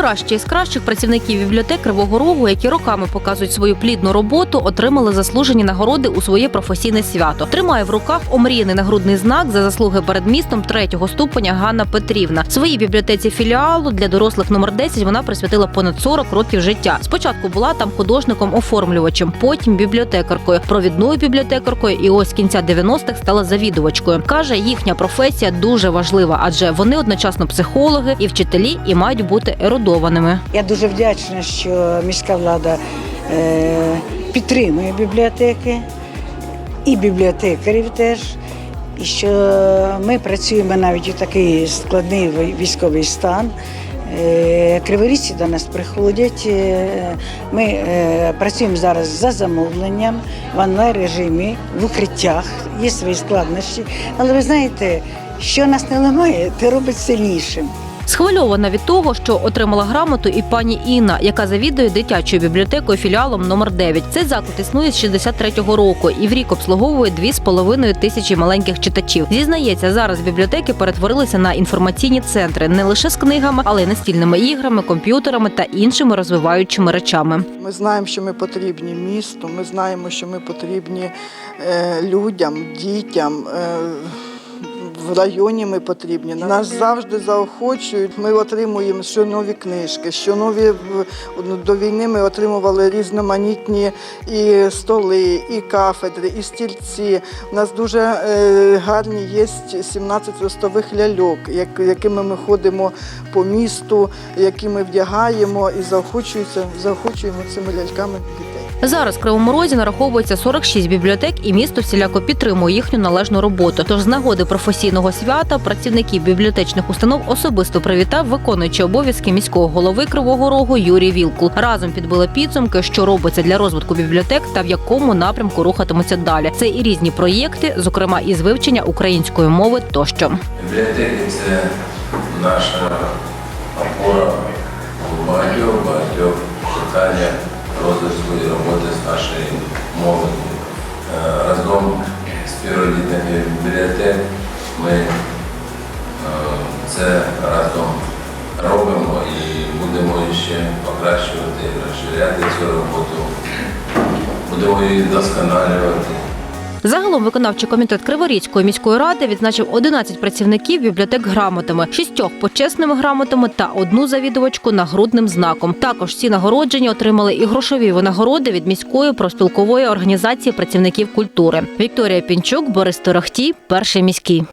кращі з кращих працівників бібліотек Кривого Рогу, які роками показують свою плідну роботу, отримали заслужені нагороди у своє професійне свято. Тримає в руках омріяний нагрудний знак за заслуги перед містом третього ступеня Ганна Петрівна. Своїй бібліотеці філіалу для дорослих номер 10 вона присвятила понад 40 років життя. Спочатку була там художником-оформлювачем, потім бібліотекаркою, провідною бібліотекаркою, і ось кінця 90-х стала завідувачкою. каже, їхня професія дуже важлива, адже вони одночасно психологи і вчителі, і мають бути ерудованими. Я дуже вдячна, що міська влада е, підтримує бібліотеки і бібліотекарів теж. І що ми працюємо навіть у такий складний військовий стан. Е, Криворіжці до нас приходять. Е, Ми працюємо зараз за замовленням в онлайн режимі, в укриттях. Є свої складнощі. Але ви знаєте, що нас не ламає, те робить сильнішим. Схвильована від того, що отримала грамоту і пані Інна, яка завідує дитячою бібліотекою філіалом номер 9 Цей заклад існує з 63-го року і в рік обслуговує 2,5 тисячі маленьких читачів. Зізнається, зараз бібліотеки перетворилися на інформаційні центри не лише з книгами, але й настільними іграми, комп'ютерами та іншими розвиваючими речами. Ми знаємо, що ми потрібні місту, ми знаємо, що ми потрібні е, людям, дітям. Е, В районі ми потрібні. Нас завжди заохочують. Ми отримуємо що нові книжки, що нові в- ну, до війни ми отримували різноманітні і столи, і кафедри, і стільці. У нас дуже е, гарні є 17 ростових ляльок, як, якими ми ходимо по місту, які ми вдягаємо і заохочуємо цими ляльками. Зараз в Кривому Розі нараховується 46 бібліотек, і місто всіляко підтримує їхню належну роботу. Тож з нагоди професійного свята працівників бібліотечних установ особисто привітав виконуючий обов'язки міського голови Кривого Рогу Юрій Вілкул. Разом підбили підсумки, що робиться для розвитку бібліотек та в якому напрямку рухатимуться далі. Це і різні проєкти, зокрема із вивчення української мови тощо. Бібліотеки це наша опора це разом робимо і будемо ще покращувати, розширяти цю роботу, будемо її досконалювати. Загалом виконавчий комітет Криворізької міської ради відзначив 11 працівників бібліотек грамотами, шістьох почесними грамотами та одну завідувачку нагрудним знаком. Також ці нагородження отримали і грошові винагороди від міської профспілкової організації працівників культури. Вікторія Пінчук, Борис Торохтій, перший міський.